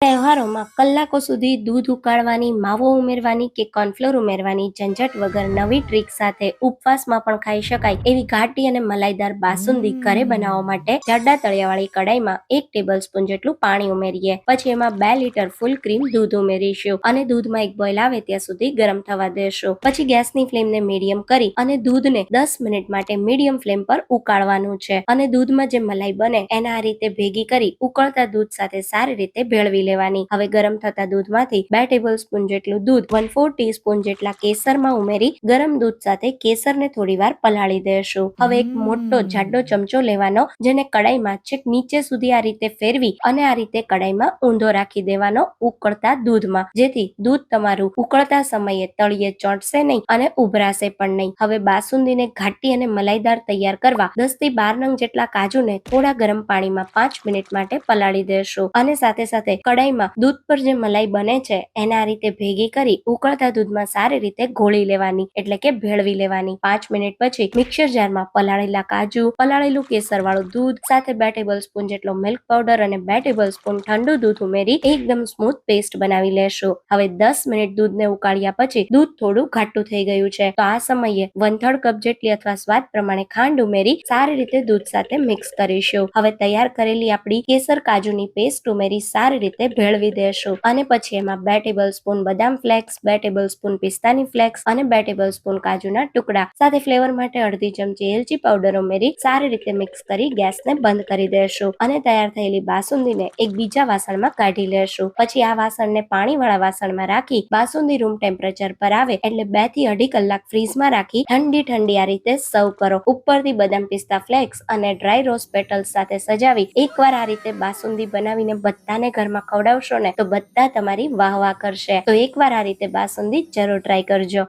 તહેવારોમાં કલાકો સુધી દૂધ ઉકાળવાની માવો ઉમેરવાની કે કોર્નફ્લોર ઉમેરવાની ઝંઝટ વગર નવી ટ્રીક સાથે ઉપવાસમાં પણ ખાઈ શકાય એવી ઘાટી અને મલાઈદાર બાસુંદી ઘરે બનાવવા માટે જાડા તળિયાવાળી કડાઈમાં એક ટેબલ સ્પૂન જેટલું પાણી ઉમેરીએ. પછી એમાં બે લીટર ફૂલ ક્રીમ દૂધ ઉમેરીશું અને દૂધમાં એક બોઇલ આવે ત્યાં સુધી ગરમ થવા દેશું. પછી ગેસની ફ્લેમને મીડિયમ કરી અને દૂધને દસ મિનિટ માટે મીડિયમ ફ્લેમ પર ઉકાળવાનું છે. અને દૂધમાં જે મલાઈ બને એના આ રીતે ભેગી કરી ઉકળતા દૂધ સાથે સારી રીતે ભેળવી લેવાની. હવે ગરમ થતા દૂધમાંથી બે ટેબલ સ્પૂન જેટલું દૂધ વન ફોર ટીસ્પૂન જેટલા કેસરમાં ઉમેરી ગરમ દૂધ સાથે કેસરને થોડી વાર પલાળી દેશું. હવે એક મોટો જાડો ચમચો લેવાનો જેને કડાઈમાં છેક નીચે સુધી આ રીતે ફેરવી અને આ રીતે કડાઈમાં ઊંધો રાખી દેવાનો ઉકળતા દૂધમાં. જેથી દૂધ તમારું ઉકળતા સમયે તળિયે ચોંટશે નહીં અને ઉભરાશે પણ નહીં. હવે બાસુંદીને ઘાટી અને મલાઈદાર તૈયાર કરવા દસથી બાર નંગ જેટલા કાજુને થોડા ગરમ પાણીમાં પાંચ મિનિટ માટે પલાળી દેશું. અને સાથે સાથે કડાઈમાં દૂધ પર જે મલાઈ બને છે, એના રીતે ભેગી કરી ઉકળતા દૂધમાં સારી રીતે ઘોળી લેવાની, એટલે કે ભેળવી લેવાની. પાંચ મિનિટ પછી મિક્સર જારમાં પલાળેલા કાજુ, પલાળેલું કેસર વાળું દૂધ, સાથે બે ટેબલ સ્પૂન જેટલો મિલ્ક પાવડર અને બે ટેબલ સ્પૂન ઠંડુ દૂધ ઉમેરી એકદમ સ્મૂથ પેસ્ટ બનાવી લેશો. હવે દસ મિનિટ દૂધને ઉકાળ્યા પછી દૂધ થોડું ઘાટું થઈ ગયું છે. તો આ સમયે વન થર્ડ કપ જેટલી અથવા સ્વાદ પ્રમાણે ખાંડ ઉમેરી સારી રીતે દૂધ સાથે મિક્સ કરીશું. હવે તૈયાર કરેલી આપણી કેસર કાજુની પેસ્ટ ઉમેરી સારી રીતે ભેળવી દેશું. અને પછી એમાં બે ટેબલ સ્પૂન બદામ ફ્લેક્સ બે ટેબલ સ્પૂન પિસ્તાની ફ્લેક્સ અને બે ટેબલ સ્પૂન કાજુના ટુકડા. સાથે ફ્લેવર માટે અડધી ચમચી એલચી પાવડર ઉમેરી સારી રીતે મિક્સ કરી ગેસને બંધ કરી દેશું. અને તૈયાર થયેલી બાસુંદીને એક બીજા વાસણમાં કાઢી લેશું. પછી આ વાસણને પાણીવાળા વાસણમાં રાખી બાસુંદી રૂમ ટેમ્પરેચર પર આવે એટલે બેથી અઢી કલાક ફ્રીઝમાં રાખી ઠંડી ઠંડી આ રીતે સર્વ કરો. ઉપરથી બદામ પિસ્તા ફ્લેક્સ અને ડ્રાય રોઝ પેટલ્સ સાથે સજાવી એકવાર આ રીતે બાસુંદી બનાવીને બધાને ઘરમાં ખવડાવશો ને તો બધા તમારી વાહ વાહ કરશે. તો એકવાર આ રીતે બાસુંદી જરૂર ટ્રાય કરજો.